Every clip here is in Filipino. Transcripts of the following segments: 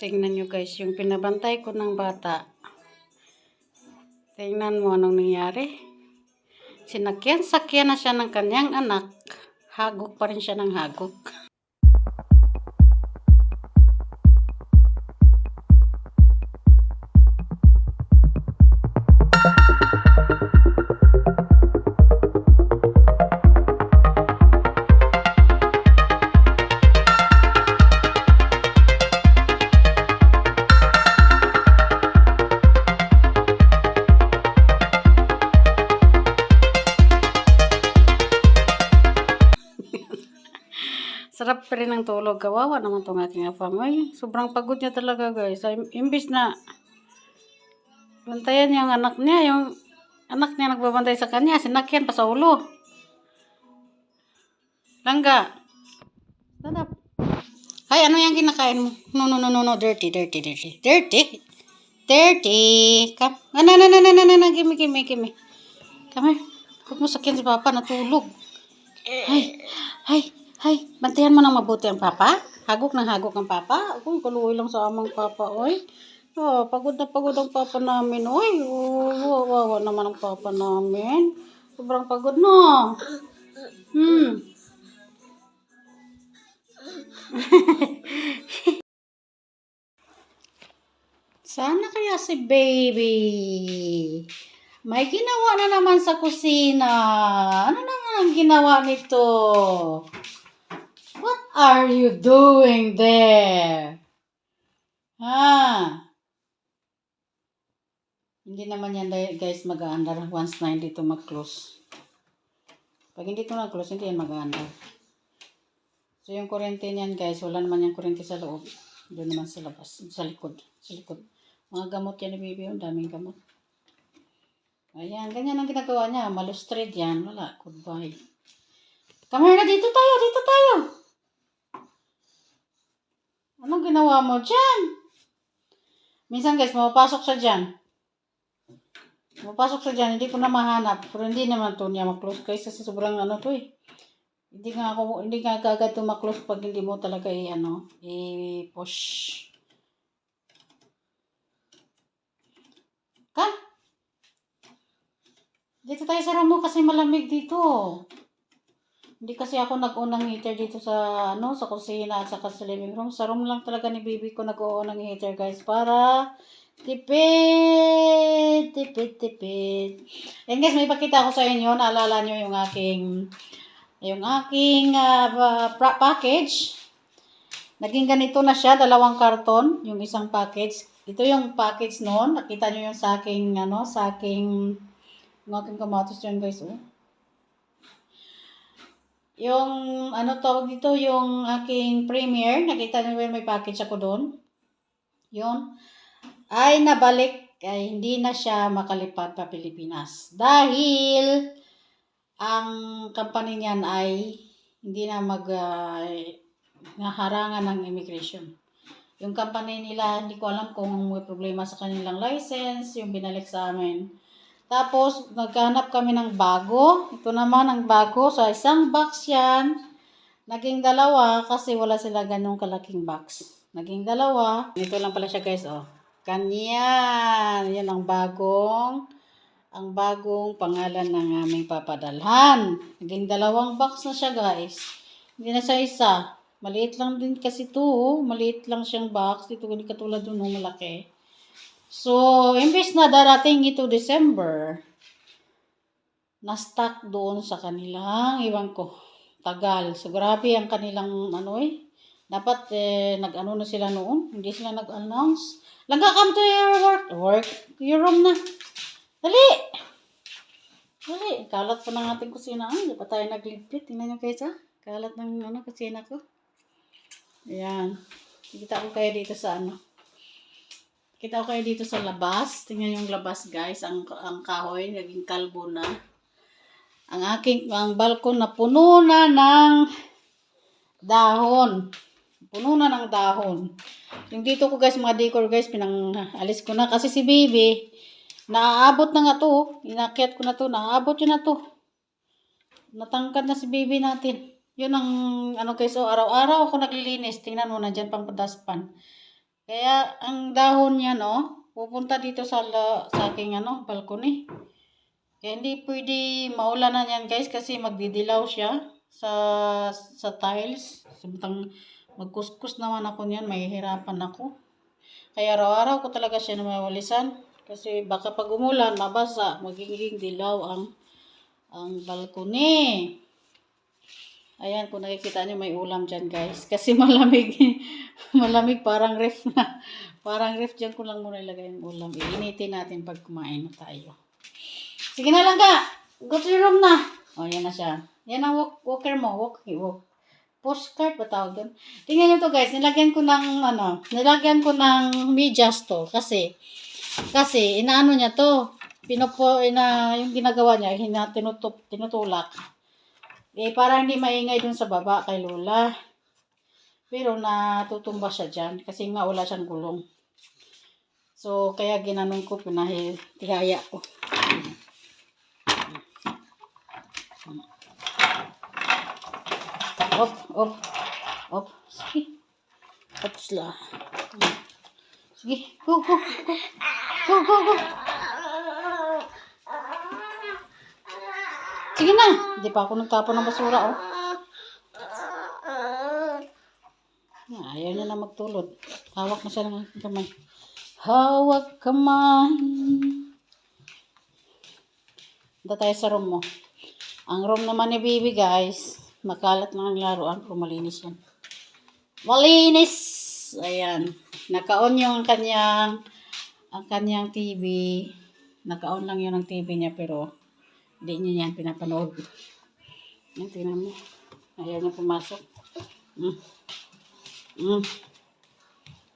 Tingnan nyo guys, yung pinabantay ko ng bata. Tingnan mo anong nangyari. Sinakyan-sakyan na siya ng kanyang anak. Hagok pa rin siya ng hagok. Sarap pa rin ng tulog. Kawawa naman tong aking afam. Ay, sobrang pagod niya talaga guys. Ay, imbis na bantayan yung anak niya, yung anak niya nagbabantay sa kanya, sinakyan pa sa ulo. Langga. Dadap. Ay, ano yung kinakain mo? No, no, no, no, no. Dirty, dirty, dirty. Dirty. Dirty. Come. Na, na, na, na, na, na. Gimme, gimme, gimme. Come here. Huwag mo sakyan si Papa. Natulog. Ay, ay, ay. Bantayan mo ng mabuti ang Papa. Hagok ng hagok ang Papa. Uy, kaluoy lang sa amang Papa, oy. Oh, pagod na pagod ang Papa namin, oy. Oh, wawa naman ang Papa namin. Sobrang pagod, no? Hmm. Sana kaya si baby. May ginawa na naman sa kusina. Ano naman ang ginawa nito? Are you doing there? Ha? Hindi naman yan guys mag-aandar once na hindi ito mag-close. Pag hindi ito mag-close, hindi yan mag-aandar. So yung kuryente niyan guys, wala naman yung kuryente sa loob. Doon naman sa labas, sa likod. Sa likod. Mga gamot yan ni Bibi, ang daming gamot. Ayan, ganyan ang ginagawa niya. Malustrade yan. Wala, goodbye. Come here na, dito tayo, dito tayo. Anong ginawa mo dyan? Minsan guys, mapapasok siya dyan. Mapapasok siya dyan, hindi ko na mahanap. Pero hindi naman to niya maklose guys kasi sobrang ano to eh. Hindi nga ako, hindi nga kagad to maklose pag hindi mo talaga i ano, i-push. Ka? Dito tayo sa room mo kasi malamig dito. Hindi kasi ako nag-unang heater dito sa ano sa kusina at saka sa living room. Sa room lang talaga ni baby ko nag-uunang heater guys para tipid, tipid, tipid. And guys, may pakita ko sa inyo. Naalala nyo yung aking yung aking pra- package. Naging ganito na siya, dalawang karton, yung isang package. Ito yung package noon. Nakita nyo yung sa aking, ano, sa aking, yung aking kamatos dyan guys, oh. Yung, ano tawag dito, yung aking premiere, nakita nyo ba may package ako doon? Yun. Ay nabalik, ay hindi na siya makalipad pa Pilipinas. Dahil, ang company niyan ay hindi na mag, ah, naharangan ng immigration. Yung company nila, hindi ko alam kung may problema sa kanilang license, yung binalik sa amin. Tapos, naghanap kami ng bago. Ito naman ang bago. Sa isang box yan. Naging dalawa kasi wala sila ganong kalaking box. Naging dalawa. Ito lang pala siya guys, oh. Kanyan. Yan ang bagong ang bagong pangalan ng aming papadalhan. Naging dalawang box na siya guys. Hindi na siya isa. Maliit lang din kasi ito. oh. Maliit lang siyang box. Ito katulad doon ng malaki. So, imbes na darating ito December, na-stuck doon sa kanilang, iwan ko, tagal. So, grabe ang kanilang, ano eh, dapat eh, nag-ano na sila noon, hindi sila nag-announce. Langga, come to your work, work, your room na. Dali! Dali, kalat pa ng ating kusina. Ay, hindi pa tayo nagligpit. Tingnan nyo guys ha. Kalat ng ano, kusina ko. Ayan. Kita ko kayo dito sa ano. Kita ko kayo dito sa labas. Tingnan yung labas guys. Ang, ang kahoy, naging kalbo na. Ang aking, ang balkon na puno na ng dahon. Puno na ng dahon. Yung dito ko guys, mga decor guys, pinang alis ko na. Kasi si baby, naaabot na nga to. Inakyat ko na to. Naaabot yun na to. Natangkad na si baby natin. Yun ang, ano guys, oh, araw-araw ako naglilinis. Tingnan mo, nandyan pang padaspan. Kaya ang dahon niya no, pupunta dito sa sa aking ano, balcony. Kaya hindi pwede maulanan yan guys kasi magdidilaw siya sa sa tiles. Samtang magkuskus naman ako niyan, mahihirapan ako. Kaya araw-araw ko talaga siya namawalisan kasi baka pag umulan, mabasa, magiging dilaw ang ang balcony. Ayan, kung nakikita niyo may ulam dyan guys. Kasi malamig. malamig parang ref na. Parang ref dyan ko lang muna ilagay yung ulam. Iinitin natin pag kumain na tayo. Sige na lang ka. Go to your room na. O, oh, yan na siya. Yan ang walk, walker mo. Walk, walk. Postcard ba tawag doon? Tingnan nyo to guys. Nilagyan ko ng ano. Nilagyan ko ng medyas to. Kasi, kasi inaano niya to. Pinupo, ina, yung ginagawa niya, hina, tinutulak. Eh, para hindi maingay dun sa baba kay Lola. Pero natutumba siya dyan kasi nga wala siyang gulong. So, kaya ginanon ko, pinahihaya ko. Op, op, op. Sige. Ops la. Sige, go, go, go. Go, go, go. Sige na. Hindi pa ako nagtapon ng basura, oh. Ah, Ayaw niya na magtulog. Hawak na siya ng kamay. Hawak kamay. Punta tayo sa room mo. Ang room naman ni Bibi, guys. Makalat lang ang laruan pero malinis yan. Malinis! Ayan. Naka-on yung kanyang ang kanyang TV. Naka-on lang yun ang TV niya pero hindi niya yan pinapanood. Yan, tingnan mo. Ayan yung pumasok. Mm. Mm.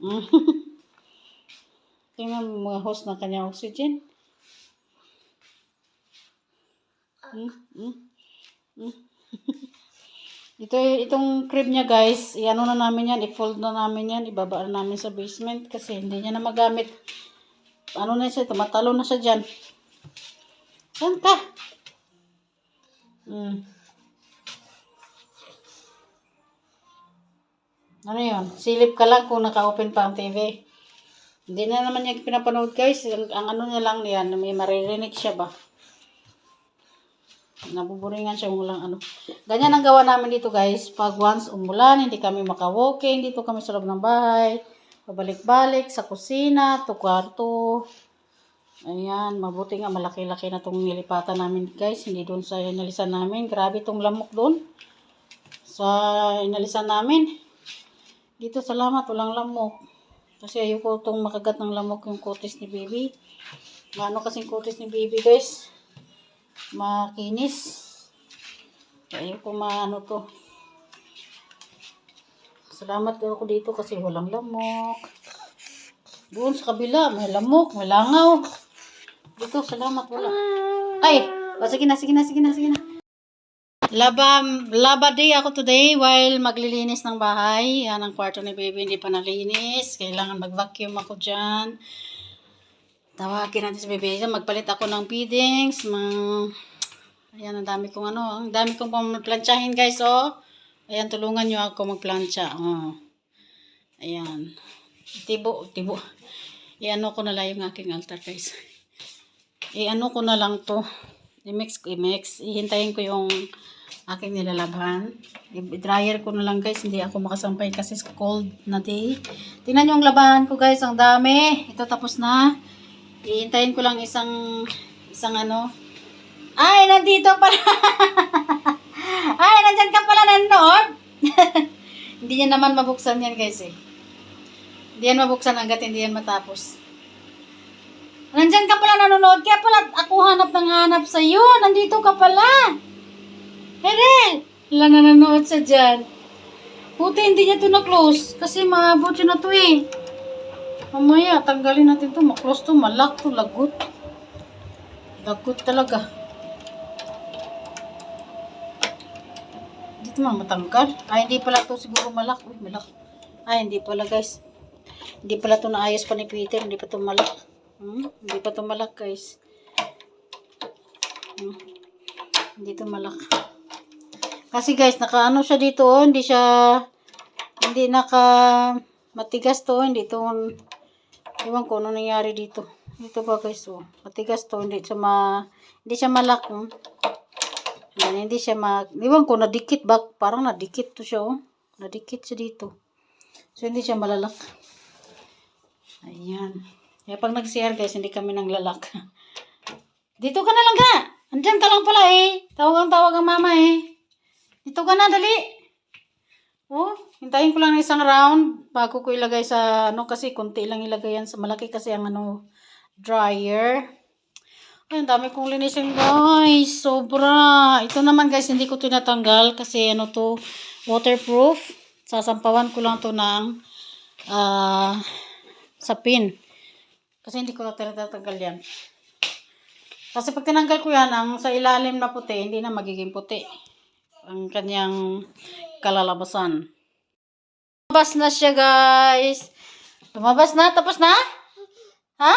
Mm. tingnan mo mga host ng kanyang oxygen. Mm. Mm. Mm. Ito, itong crib niya guys, i-ano na namin yan, i-fold na namin yan, ibaba na namin sa basement kasi hindi niya na magamit. Ano na siya, tumatalo na siya dyan. Saan ka? Hmm. Ano yun? Silip ka lang kung naka-open pa ang TV. Hindi na naman niya pinapanood guys. Ang, ang ano niya lang niyan, may maririnig siya ba? Nabuburingan siya walang ano. Ganyan ang gawa namin dito guys. Pag once umulan, hindi kami maka-walking. Dito kami sa loob ng bahay. Pabalik-balik sa kusina, to kwarto. Ayan, mabuti nga malaki-laki na tong nilipatan namin guys. Hindi doon sa inalisan namin. Grabe tong lamok doon. Sa inalisan namin. Dito salamat, walang lamok. Kasi ayoko tong makagat ng lamok yung kutis ni baby. Ano kasing kutis ni baby guys makinis. Kaya ko maano to. Salamat ako dito kasi walang lamok. Doon sa kabila, may lamok, may langaw. Dito, salamat, wala. Ay! O, sige na, sige na, sige na, sige na. Laba, laba day ako today while maglilinis ng bahay. Yan ang kwarto ni baby, hindi pa nalinis. Kailangan mag-vacuum ako dyan. Tawagin natin si Bebe. Magpalit ako ng feedings. Mang... Ayan, ang dami kong ano. Ang dami kong pamplansyahin guys, oh. Ayan, tulungan nyo ako magplansya. Oh. Ayan. Tibo, tibo. I-ano ko na lang yung aking altar guys. I-ano ko na lang to. I-mix, i-mix. Ihintayin ko yung aking nilalabhan. I-dryer ko na lang guys. Hindi ako makasampay kasi cold na day. Tingnan nyo ang labahan ko guys. Ang dami. Ito tapos na. Ihintayin ko lang isang isang ano. Ay, nandito pala. Ay, nandyan ka pala nanood. hindi yan naman mabuksan yan guys eh. Hindi yan mabuksan hanggat hindi yan matapos. Nandyan ka pala nanonood. Kaya pala ako hanap ng hanap sa iyo. Nandito ka pala. Herel. Wala na nanonood sa dyan. Buti hindi niya to na-close. Kasi maabot yun na to eh. Mamaya, tanggalin natin to. Maklos to, malak to, lagot. Lagot talaga. Dito man matanggal. Ay, hindi pala to siguro malak. Uy, malak. Ay, hindi pala guys. Hindi pala to naayos pa ni Peter. Hindi pa to malak. Hmm? Hindi pa to malak guys. Hmm? Hindi to malak. Kasi guys, nakaano siya dito. Oh. Hindi siya, hindi naka Matigas to, hindi to, iwan ko ano nangyari dito. Dito ba guys, oh. Matigas to, hindi siya ma, hindi siya malak, oh. Yan, hindi siya ma, iwan ko, nadikit ba? Parang nadikit to siya, oh. Nadikit siya dito. So, hindi siya malalak. Ayan. Kaya pag nag-CR guys, hindi kami nang lalak. Dito ka na lang ka. Andyan ka lang pala eh. Tawag ang tawag ang mama eh. Dito ka na, dali. Oh, hintayin ko lang ng isang round bago ko ilagay sa ano kasi konti lang ilagay yan sa malaki kasi ang ano dryer. Ay, ang dami kong linisin guys. Sobra. Ito naman guys, hindi ko tinatanggal kasi ano to, waterproof. Sasampawan ko lang to ng ah sa pin. Kasi hindi ko na tinatanggal yan. Kasi pag tinanggal ko yan, ang sa ilalim na puti, hindi na magiging puti. Ang kanyang kalalabasan. Lumabas na siya, guys. Lumabas na? Tapos na? Ha?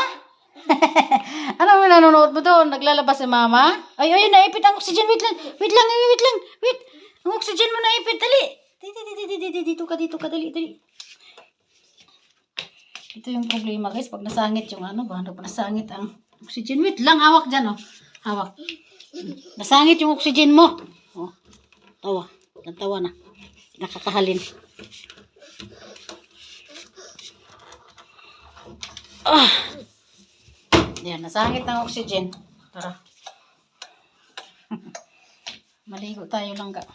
ano mo nanonood mo doon? Naglalabas si mama? Ay, ay, naipit ang oxygen. Wait lang. Wait lang, wait lang. Wait. Ang oxygen mo naipit. Dali. Dito, dito, dito, dito, dito ka, dito ka. Dali, dali. Ito yung problema, guys. Pag nasangit yung ano ba? Nasangit ang oxygen? Wait lang. Hawak dyan, oh. Hawak. Nasangit yung oxygen mo. Oh. Tawa. Tawa na. Nakakahalin. Ah. Yan, nasangit ng oxygen. Tara. Maligo tayo lang ka.